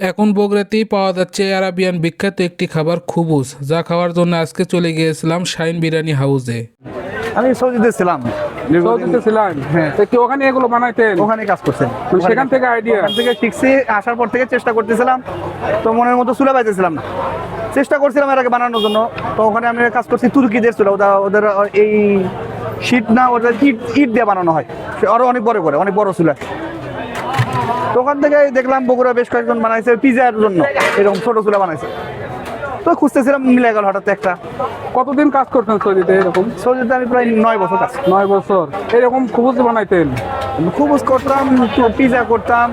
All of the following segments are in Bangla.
এখন বগুড়াতেই পাওয়া যাচ্ছে আরাবিয়ান বিখ্যাত একটি খাবার খুবুস যা খাওয়ার জন্য আজকে চলে গিয়েছিলাম শাইন বিরিয়ানি হাউসে। আমি সৌদিতে ছিলাম। সৌদিতে ছিলেন হ্যাঁ। কি ওখানে এগুলো বানাইতেন? ওখানে কাজ করছেন সেখান থেকে আইডিয়া ওখান থেকে শিখছি আসার পর থেকে চেষ্টা করতেছিলাম। তো মনের মতো চুলা পাইতেছিলাম না। চেষ্টা করছিলাম এর আগে বানানোর জন্য। তো ওখানে আমি কাজ করছি তুর্কিদের চুলা। ওটা ওদের এই শীত না ওদের ইট ইট দিয়ে বানানো হয়। সে আরও অনেক বড় করে অনেক বড় চুলা। তো ওখান থেকে দেখলাম বগুড়া বেশ কয়েকজন বানাইছে পিজার জন্য। এরকম ছোট চুলা বানাইছে। তো খুঁজতেছিলাম মিলে গেল হঠাৎ একটা। কতদিন কাজ করতেন সৌদিতে এরকম? সৌদিতে আমি প্রায় নয় বছর কাজ। নয় বছর। এরকম খুবুজ বানাইতেন? খুব করতাম পিজা করতাম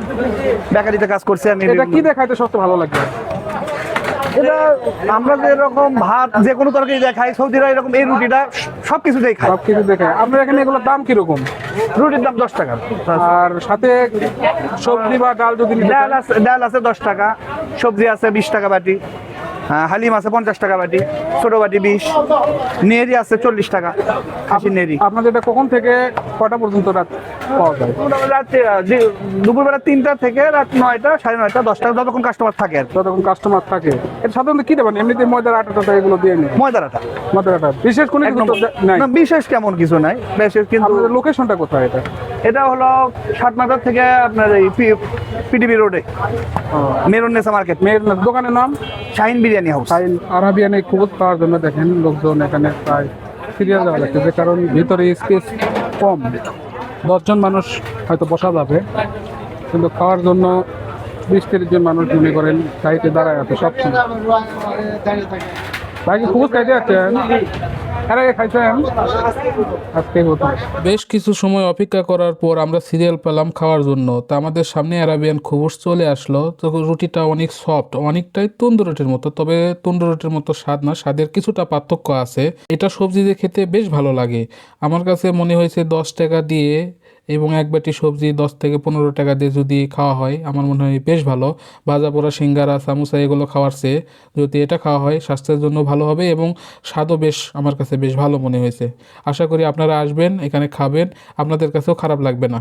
বেকারিতে কাজ করছি আমি এটা কি দেখাইতে সবচেয়ে ভালো লাগে? এটা আমরা যে এরকম ভাত যে কোনো তরকারি দেখাই সৌদিরা এরকম এই রুটিটা সব কিছুতেই খায়। সব কিছুতেই দেখে আপনার এখানে এগুলোর দাম কীরকম? রুটির দাম দশ টাকা। আর সাথে সবজি বা ডাল যদি ডাল আছে ডাল আছে দশ টাকা সবজি আছে বিশ টাকা বাটি হালিম আছে পঞ্চাশ টাকা বাটি। ছোট বাটি বিশ নেরি আছে চল্লিশ টাকা খাসি নেরি আপনাদের এটা কখন থেকে কটা পর্যন্ত রাত পাওয়া যায়? রাত দুপুরবেলা তিনটা থেকে রাত নয়টা সাড়ে নয়টা দশটা যতক্ষণ কাস্টমার থাকে আর যতক্ষণ কাস্টমার থাকে। এটা সাধারণত কি দেবেন? এমনিতে ময়দার আটা টাটা এগুলো দিয়ে নেই। ময়দার আটা। ময়দার আটা। বিশেষ কোনো কিছু একদম নাই। না, বিশেষ কেমন কিছু নাই। বিশেষ কিন্তু লোকেশনটা কোথায় এটা? এটা হলো সাতমাথার থেকে আপনার এই পিডিবি রোডে। মেরুন্নেসা মার্কেট। মেয়ের দোকানের নাম? শাহিন বিরিয়ানি হাউস। সাইন আরাবিয়ানে খুবজ পাওয়ার জন্য দেখেন লোকজন এখানে প্রায় সিরিয়াল যাওয়া লাগতেছে, কারণ ভিতরে স্পেস কম। দশজন মানুষ হয়তো বসা যাবে, কিন্তু খাওয়ার জন্য বিশ তিরিশ জন মানুষ মনে করেন চাইতে দাঁড়ায় আছে সব ভাই কি চাইতে খাইতে যাচ্ছেন? বেশ কিছু সময় অপেক্ষা করার পর আমরা সিরিয়াল পেলাম খাওয়ার জন্য। তা আমাদের সামনে আরাবিয়ান খুবুস চলে আসলো। তো রুটিটা অনেক সফট অনেকটাই তন্দুর রুটির মতো, তবে তন্দুর রুটির মতো স্বাদ না, স্বাদের কিছুটা পার্থক্য আছে। এটা সবজি দিয়ে খেতে বেশ ভালো লাগে। আমার কাছে মনে হয়েছে দশ টাকা দিয়ে এবং এক বাটি সবজি দশ থেকে পনেরো টাকা দিয়ে যদি খাওয়া হয়, আমার মনে হয় বেশ ভালো। ভাজা পোড়া, সিঙ্গারা, সামোসা এগুলো খাওয়ার চেয়ে যদি এটা খাওয়া হয়, স্বাস্থ্যের জন্য ভালো হবে এবং স্বাদও বেশ, আমার কাছে বেশ ভালো মনে হয়েছে। আশা করি আপনারা আসবেন, এখানে খাবেন, আপনাদের কাছেও খারাপ লাগবে না।